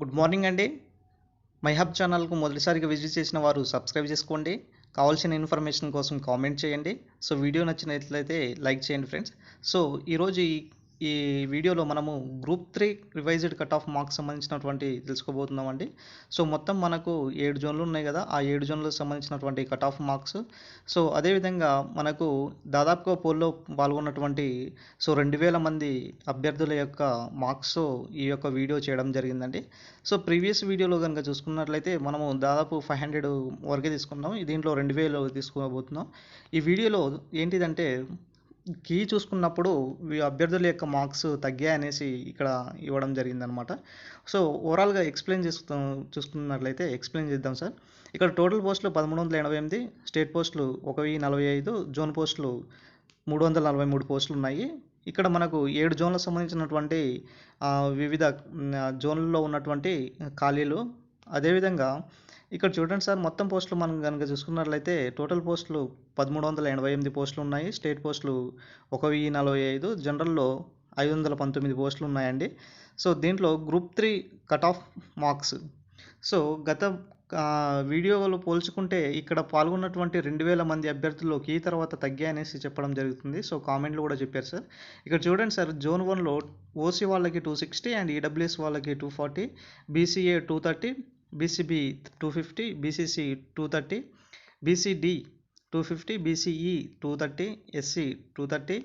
Good morning అండి. My hub ఛానల్కు మొదటిసారిగా విజిట్ చేసిన వారు సబ్స్క్రైబ్ చేసుకోండి. కావాల్సిన ఇన్ఫర్మేషన్ కోసం కామెంట్ చేయండి. సో వీడియో నచ్చినట్లయితే లైక్ చేయండి ఫ్రెండ్స్. సో ఈరోజు ఈ ఈ వీడియోలో మనము group three revised cut off marks సంబంధించినటువంటి తెలుసుకోబోతున్నామండి. సో మొత్తం మనకు ఏడు జోన్లు ఉన్నాయి కదా ఆ ఏడు జోన్లకు సంబంధించినటువంటి కట్ ఆఫ్ మార్క్స్. సో అదేవిధంగా మనకు దాదాపుగా పోల్లో పాల్గొన్నటువంటి సో రెండు వేల మంది అభ్యర్థుల యొక్క మార్క్స్ ఈ యొక్క వీడియో చేయడం జరిగిందండి. సో ప్రీవియస్ వీడియోలో కనుక చూసుకున్నట్లయితే మనము దాదాపు ఫైవ్ హండ్రెడ్ వరకే తీసుకున్నాం. దీంట్లో రెండు వేలు తీసుకోబోతున్నాం ఈ వీడియోలో ఏంటిదంటే కీ చూసుకున్నప్పుడు అభ్యర్థుల యొక్క మార్క్స్ తగ్గాయనేసి ఇక్కడ ఇవ్వడం జరిగిందనమాట. సో ఓవరాల్గా ఎక్స్ప్లెయిన్ చేస్తూ చూసుకున్నట్లయితే ఎక్స్ప్లెయిన్ చేద్దాం సార్. ఇక్కడ టోటల్ పోస్టులు పదమూడు వందల ఎనభై ఎనిమిది స్టేట్ పోస్టులు ఒక వెయ్యి నలభై ఐదు జోన్ పోస్టులు మూడు వందల నలభై మూడు పోస్టులు ఉన్నాయి ఇక్కడ మనకు ఏడు జోన్లకు సంబంధించినటువంటి వివిధ జోన్లలో ఉన్నటువంటి ఖాళీలు అదేవిధంగా ఇక్కడ చూడండి సార్ మొత్తం పోస్టులు మనం కనుక చూసుకున్నట్లయితే టోటల్ పోస్టులు పదమూడు వందల ఎనభై ఎనిమిది పోస్టులు ఉన్నాయి స్టేట్ పోస్టులు ఒక వెయ్యి నలభై ఐదు జనరల్లో ఐదు వందల పంతొమ్మిది పోస్టులు ఉన్నాయండి సో దీంట్లో group three cut off marks. So గత వీడియోలో పోల్చుకుంటే ఇక్కడ పాల్గొన్నటువంటి రెండు వేల మంది అభ్యర్థుల్లోకి ఈ తర్వాత తగ్గాయనేసి చెప్పడం జరుగుతుంది. సో కామెంట్లు కూడా చెప్పారు సార్. ఇక్కడ చూడండి సార్ జోన్ వన్లో ఓసీ వాళ్ళకి టూ సిక్స్టీ అండ్ ఈడబ్ల్యూఎస్ వాళ్ళకి two forty BCA two thirty BCB two fifty BCC two thirty BCD two fifty BCE two thirty SC two thirty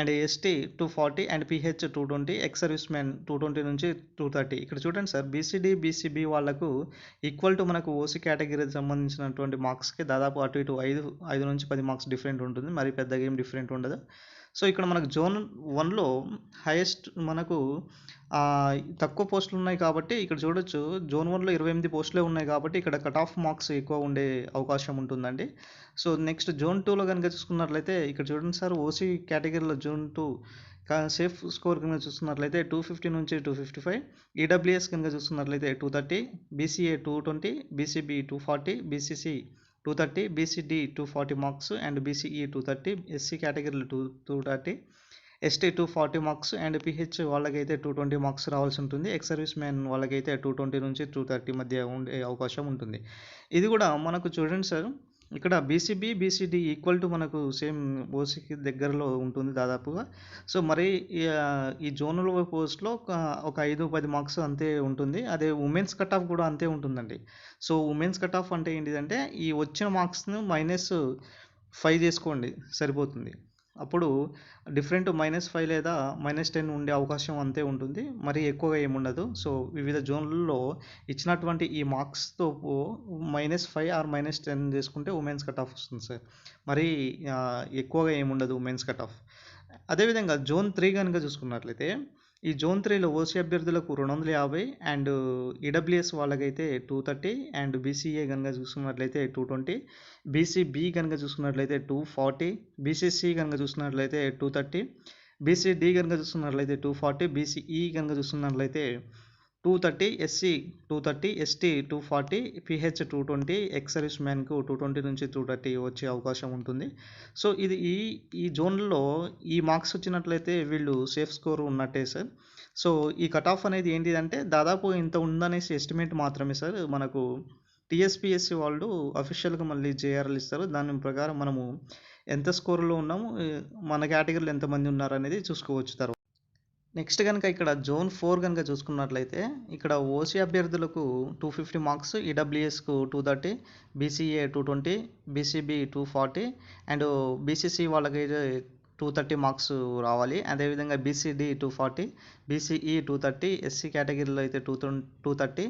and ST two forty and PH two twenty ex service man two twenty నుంచి two thirty ఇక్కడ చూడండి sir BCD BCB వాళ్ళకు equal to మనకు OC కేటగిరీకి సంబంధించినటువంటి మార్క్స్కి దాదాపు అటు ఇటు ఐదు ఐదు నుంచి పది మార్క్స్ డిఫరెంట్ ఉంటుంది. మరి పెద్దగా ఏం డిఫరెంట్ ఉండదు. సో ఇక్కడ మనకు జోన్ వన్లో హైయెస్ట్ మనకు తక్కువ పోస్టులు ఉన్నాయి కాబట్టి ఇక్కడ చూడొచ్చు. జోన్ వన్లో ఇరవై ఎనిమిది పోస్టులే ఉన్నాయి కాబట్టి ఇక్కడ కట్ ఆఫ్ మార్క్స్ ఎక్కువ ఉండే అవకాశం ఉంటుందండి. సో నెక్స్ట్ జోన్ టూలో కనుక చూసుకున్నట్లయితే ఇక్కడ చూడండి సార్ ఓసీ కేటగిరీలో జోన్ టూ సేఫ్ స్కోర్ కనుక చూసుకున్నట్లయితే టూ ఫిఫ్టీ నుంచి టూ ఫిఫ్టీ ఫైవ్. ఈడబ్ల్యూఎస్ కనుక చూసుకున్నట్లయితే two thirty BCA two twenty BCB two forty BCC two thirty BCD two forty marks and BCE two thirty SC కేటగిరీలు two two thirty ST two forty marks and PH వాళ్ళకైతే two twenty marks రావాల్సి ఉంటుంది. Ex service man వాళ్ళకైతే two twenty నుంచి two thirty మధ్య ఉండే అవకాశం ఉంటుంది. ఇది కూడా మనకు చూడండి సార్ ఇక్కడ బీసీబీ బీసీడీ ఈక్వల్ టు మనకు సేమ్ ఓసీకి దగ్గరలో ఉంటుంది దాదాపుగా. సో మరి ఈ, ఈ జోనల్ పోస్ట్లో ఒక ఐదు పది మార్క్స్ అంతే ఉంటుంది. అదే ఉమెన్స్ కట్ ఆఫ్ కూడా అంతే ఉంటుందండి. సో ఉమెన్స్ కట్ ఆఫ్ అంటే ఏంటిదంటే ఈ వచ్చిన మార్క్స్ను మైనస్ ఫైవ్ చేసుకోండి సరిపోతుంది. అప్పుడు డిఫరెంట్ మైనస్ ఫైవ్ లేదా మైనస్ టెన్ ఉండే అవకాశం అంతే ఉంటుంది. మరి ఎక్కువగా ఏముండదు సో వివిధ జోన్లలో ఇచ్చినటువంటి ఈ మార్క్స్తో minus five or minus ten చేసుకుంటే ఉమెన్స్ కట్ ఆఫ్ వస్తుంది సార్. మరి ఎక్కువగా ఏముండదు ఉమెన్స్ కట్ ఆఫ్. అదేవిధంగా జోన్ త్రీ కనుక చూసుకున్నట్లయితే ఈ జోన్ త్రీలో ఓసీ అభ్యర్థులకు రెండు వందల యాభై అండ్ ఈడబ్ల్యూఎస్ వాళ్ళకైతే టూ థర్టీ అండ్ బీసీఏ కనుక చూసుకున్నట్లయితే టూ ట్వంటీ బీసీబీ కనుక చూసుకున్నట్లయితే టూ ఫార్టీ బీసీసీ కనుక చూసుకున్నట్లయితే టూ థర్టీ బీసీడీ కనుక చూసుకున్నట్లయితే టూ ఫార్టీ బీసీఈ కనుక చూసుకున్నట్లయితే two thirty SC two thirty ST two forty PH two twenty ex service మ్యాన్కు two twenty నుంచి టూ థర్టీ వచ్చే అవకాశం ఉంటుంది. సో ఇది ఈ ఈ జోన్లో ఈ మార్క్స్ వచ్చినట్లయితే వీళ్ళు సేఫ్ స్కోర్ ఉన్నట్టే సార్. సో ఈ కట్ ఆఫ్ అనేది ఏంటిదంటే దాదాపు ఇంత ఉందనేసి ఎస్టిమేట్ మాత్రమే సార్. మనకు టీఎస్పిఎస్సి వాళ్ళు అఫీషియల్గా మళ్ళీ జేఆర్ఎల్ ఇస్తారు. దాని ప్రకారం మనము ఎంత స్కోర్లో ఉన్నాము మన కేటగిరీలో ఎంతమంది ఉన్నారు అనేది చూసుకోవచ్చు తర్వాత. నెక్స్ట్ కనుక ఇక్కడ జోన్ ఫోర్ కనుక చూసుకున్నట్లయితే ఇక్కడ ఓసీ అభ్యర్థులకు two fifty marks ఈడబ్ల్యూఎస్కు two thirty BCA two twenty BCB two forty and BCC వాళ్ళకైతే టూ థర్టీ మార్క్స్ రావాలి. అదేవిధంగా BCD two forty BCE two thirty SC కేటగిరీలో అయితే two two thirty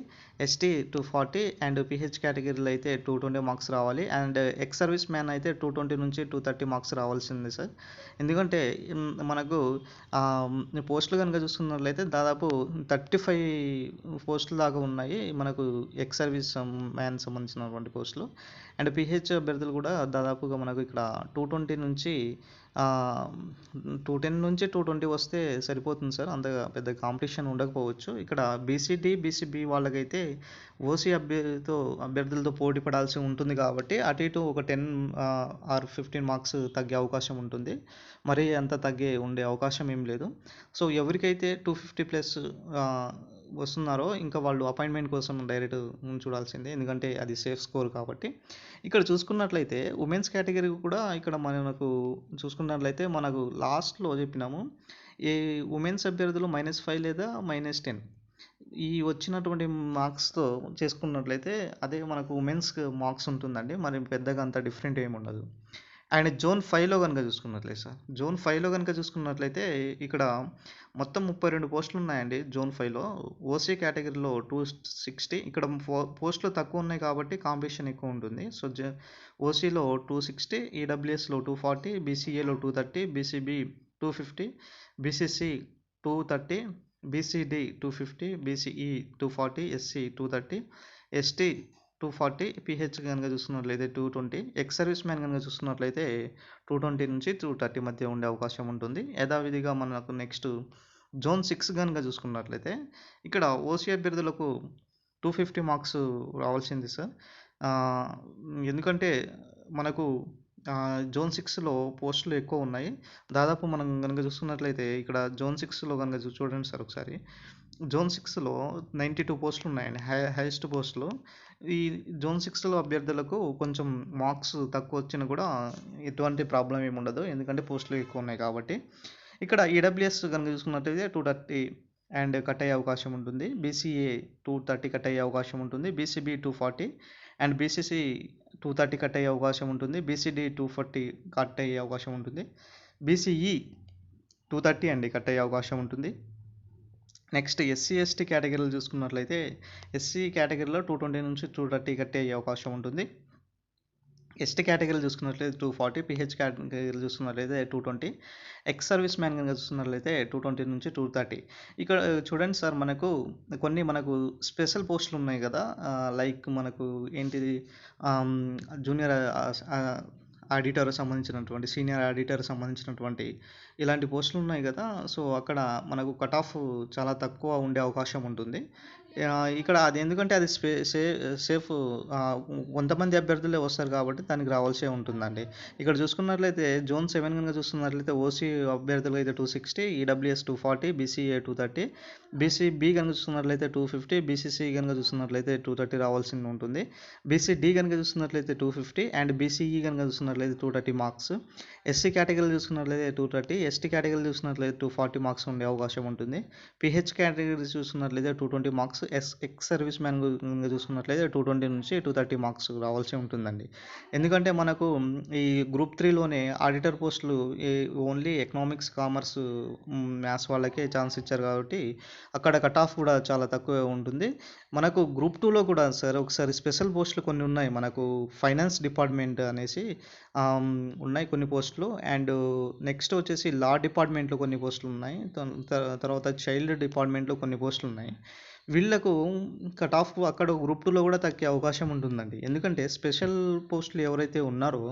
ST two forty and PH కేటగిరీలో అయితే two twenty marks రావాలి. And ex service man అయితే two twenty నుంచి టూ థర్టీ మార్క్స్ రావాల్సింది సార్. ఎందుకంటే మనకు పోస్టులు కనుక చూసుకున్నట్లయితే దాదాపు థర్టీ ఫైవ్ పోస్టులు దాకా ఉన్నాయి మనకు ఎక్స్ సర్వీస్ మ్యాన్ సంబంధించినటువంటి పోస్టులు. అండ్ పిహెచ్ అభ్యర్థులు కూడా దాదాపుగా మనకు ఇక్కడ టూ ట్వంటీ నుంచి టూ టెన్ నుంచి టూ ట్వంటీ వస్తే సరిపోతుంది సార్. అంత పెద్ద కాంపిటీషన్ ఉండకపోవచ్చు. ఇక్కడ బీసీడీ బీసీబీ వాళ్ళకైతే ఓసీ అభ్యర్థితో అభ్యర్థులతో పోటీ పడాల్సి ఉంటుంది కాబట్టి అటు ఇటు ఒక టెన్ ఆర్ ఫిఫ్టీన్ మార్క్స్ తగ్గే అవకాశం ఉంటుంది. మరీ అంత తగ్గే ఉండే అవకాశం ఏం లేదు. సో ఎవరికైతే టూ ఫిఫ్టీ ప్లస్ వస్తున్నారో ఇంకా వాళ్ళు అపాయింట్మెంట్ కోసం డైరెక్ట్ చూడాల్సిందే. ఎందుకంటే అది సేఫ్ స్కోర్ కాబట్టి. ఇక్కడ చూసుకున్నట్లయితే ఉమెన్స్ కేటగిరీ కూడా ఇక్కడ మనకు చూసుకున్నట్లయితే మనకు లాస్ట్లో చెప్పినాము. ఈ ఉమెన్స్ అభ్యర్థులు మైనస్ ఫైవ్ లేదా మైనస్ టెన్ ఈ వచ్చినటువంటి మార్క్స్తో చేసుకున్నట్లయితే అదే మనకు ఉమెన్స్ మార్క్స్ ఉంటుందండి. మరి పెద్దగా అంత డిఫరెంట్ ఏమి ఉండదు అండ్ జోన్ ఫైవ్లో కనుక చూసుకున్నట్లయితే సార్ జోన్ ఫైవ్లో కనుక చూసుకున్నట్లయితే ఇక్కడ మొత్తం ముప్పై రెండు పోస్టులు ఉన్నాయండి జోన్ ఫైవ్లో. ఓసీ కేటగిరీలో టూ సిక్స్టీ ఇక్కడ పోస్టులు తక్కువ ఉన్నాయి కాబట్టి కాంపిటీషన్ ఎక్కువ ఉంటుంది. సో జ ఓసీలో టూ సిక్స్టీ ఈడబ్ల్యూఎస్లో two forty బీసీఏలో two thirty BCB two fifty BCC two thirty BCD two fifty BCE two forty SC two thirty ST two forty PH కనుక చూసుకున్నట్లయితే two twenty ex service man కనుక చూసుకున్నట్లయితే two twenty నుంచి two thirty మధ్య ఉండే అవకాశం ఉంటుంది. యథావిధిగా మనకు నెక్స్ట్ జోన్ సిక్స్ కనుక చూసుకున్నట్లయితే ఇక్కడ ఓసీ అభ్యర్థులకు టూ ఫిఫ్టీ మార్క్స్ రావాల్సింది సార్. ఎందుకంటే మనకు జోన్ సిక్స్లో పోస్టులు ఎక్కువ ఉన్నాయి. దాదాపు మనం కనుక చూసుకున్నట్లయితే ఇక్కడ జోన్ సిక్స్లో కనుక చూడండి సార్ ఒకసారి. జోన్ సిక్స్లో నైంటీ టూ పోస్టులు ఉన్నాయండి. హై హైయెస్ట్ పోస్టులు. ఈ జోన్ సిక్స్లో అభ్యర్థులకు కొంచెం మార్క్స్ తక్కువ వచ్చినా కూడా ఎటువంటి ప్రాబ్లం ఏమి ఉండదు. ఎందుకంటే పోస్టులు ఎక్కువ ఉన్నాయి కాబట్టి. ఇక్కడ ఈడబ్ల్యూఎస్ కనుక చూసుకున్నట్లయితే టూ థర్టీ అండ్ కట్ అయ్యే అవకాశం ఉంటుంది. బీసీఏ టూ థర్టీ కట్ అయ్యే అవకాశం ఉంటుంది. BCB two forty and BCC two thirty cut అయ్యే అవకాశం ఉంటుంది. బీసీడీ టూ ఫార్టీ కట్ అయ్యే అవకాశం ఉంటుంది. బీసీఈ టూ థర్టీ అండి కట్ అయ్యే అవకాశం ఉంటుంది. నెక్స్ట్ ఎస్సీ ఎస్టీ కేటగిరీలు చూసుకున్నట్లయితే ఎస్సీ కేటగిరీలో టూ ట్వంటీ నుంచి టూ థర్టీ కట్ అయ్యే అవకాశం ఉంటుంది. ఎస్టీ కేటగిరీలు చూసుకున్నట్లయితే టూ ఫార్టీ పిహెచ్ కేటగిరీలు చూసుకున్నట్లయితే two twenty ex service man కనుక చూసుకున్నట్లయితే టూ ట్వంటీ నుంచి టూ థర్టీ ఇక్కడ చూడండి సార్ మనకు కొన్ని మనకు స్పెషల్ పోస్టులు ఉన్నాయి కదా లైక్ మనకు ఏంటిది జూనియర్ ఆడిటర్ సంబంధించినటువంటి సీనియర్ ఆడిటర్ సంబంధించినటువంటి ఇలాంటి పోస్టులు ఉన్నాయి కదా సో అక్కడ మనకు కట్ ఆఫ్ చాలా తక్కువ ఉండే అవకాశం ఉంటుంది. ఇక్కడ అది ఎందుకంటే అది స్పే సే సేఫ్ కొంతమంది అభ్యర్థులే వస్తారు కాబట్టి దానికి రావాల్సే ఉంటుందండి. ఇక్కడ చూసుకున్నట్లయితే జోన్ సెవెన్ కనుక చూసుకున్నట్లయితే ఓసీ అభ్యర్థులు అయితే two sixty EWS two forty BCA two thirty BCB కనుక చూసుకున్నట్లయితే టూ ఫిఫ్టీ బీసీసీ కనుక చూసుకున్నట్లయితే టూ థర్టీ రావాల్సి ఉంటుంది. బీసీడీ కనుక చూసుకున్నట్లయితే టూ ఫిఫ్టీ అండ్ బీసీఈ కనుక చూసుకున్నట్లయితే టూ థర్టీ మార్క్స్ ఎస్సీ కేటగిరీలు చూసుకున్నట్లయితే టూ థర్టీ ఎస్టీ కేటగిరీలు చూసుకున్నట్లయితే టూ ఫార్టీ మార్క్స్ ఉండే అవకాశం ఉంటుంది. పిహెచ్ కేటగిరీ చూసుకున్నట్లయితే two twenty marks yes ex service man చూసుకున్నట్లయితే టూ ట్వంటీ నుంచి టూ థర్టీ మార్క్స్ రావాల్సి ఉంటుందండి. ఎందుకంటే మనకు ఈ గ్రూప్ త్రీలోనే ఆడిటర్ పోస్టులు ఓన్లీ ఎకనామిక్స్ కామర్స్ మ్యాథ్స్ వాళ్ళకే ఛాన్స్ ఇచ్చారు కాబట్టి అక్కడ కట్ ఆఫ్ కూడా చాలా తక్కువ ఉంటుంది. మనకు గ్రూప్ టూలో కూడా సార్ ఒకసారి స్పెషల్ పోస్టులు కొన్ని ఉన్నాయి. మనకు ఫైనాన్స్ డిపార్ట్మెంట్ అనేసి ఉన్నాయి కొన్ని పోస్టులు అండ్ నెక్స్ట్ వచ్చేసి లా డిపార్ట్మెంట్లో కొన్ని పోస్టులు ఉన్నాయి. తర్వాత చైల్డ్ డిపార్ట్మెంట్లో కొన్ని పోస్టులు ఉన్నాయి. వీళ్ళకు కట్ ఆఫ్ అక్కడ గ్రూప్ టూలో కూడా తగ్గే అవకాశం ఉంటుందండి. ఎందుకంటే స్పెషల్ పోస్టులు ఎవరైతే ఉన్నారో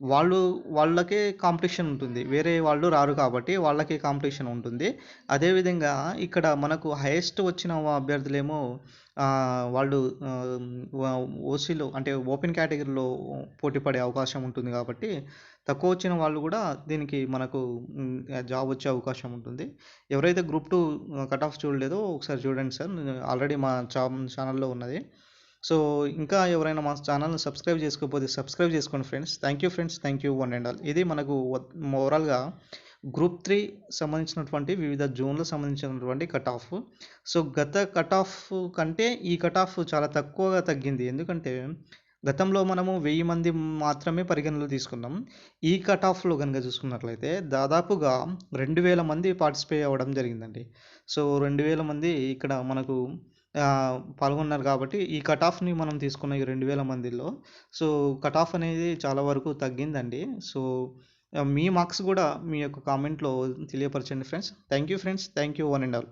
వాళ్ళు వాళ్ళకే కాంపిటీషన్ ఉంటుంది. వేరే వాళ్ళు రారు కాబట్టి వాళ్ళకే కాంపిటీషన్ ఉంటుంది. అదేవిధంగా ఇక్కడ మనకు హైయెస్ట్ వచ్చిన అభ్యర్థులేమో వాళ్ళు ఓసీలో అంటే ఓపెన్ కేటగిరీలో పోటీ పడే అవకాశం ఉంటుంది కాబట్టి తక్కువ వచ్చిన వాళ్ళు కూడా దీనికి మనకు జాబ్ వచ్చే అవకాశం ఉంటుంది. ఎవరైతే గ్రూప్ టూ కట్ ఆఫ్ చూడలేదో ఒకసారి చూడండి సార్. ఆల్రెడీ మా చా ఛానల్లో ఉన్నది. సో ఇంకా ఎవరైనా మా ఛానల్ని సబ్స్క్రైబ్ చేసుకోకపోతే సబ్స్క్రైబ్ చేసుకోండి friends. Thank you friends thank you one and all ఇది మనకు ఓవరాల్గా గ్రూప్ త్రీ సంబంధించినటువంటి వివిధ జోన్లకు సంబంధించినటువంటి కట్ ఆఫ్ సో గత కట్ ఆఫ్ కంటే ఈ కట్ ఆఫ్ చాలా తక్కువగా తగ్గింది. ఎందుకంటే గతంలో మనము వెయ్యి మంది మాత్రమే పరిగణలో తీసుకున్నాం. ఈ కట్ ఆఫ్లో కనుక చూసుకున్నట్లయితే దాదాపుగా రెండు వేల మంది పార్టిసిపేట్ అవ్వడం జరిగిందండి. సో రెండు వేల మంది ఇక్కడ మనకు పాల్గొన్నారు కాబట్టి ఈ కట్ ఆఫ్ని మనం తీసుకున్న ఈ రెండు వేల మందిలో. సో కట్ ఆఫ్ అనేది చాలా వరకు తగ్గిందండి. సో మీ మార్క్స్ కూడా మీ యొక్క కామెంట్లో తెలియపరచండి friends. Thank you friends. Thank you one and all.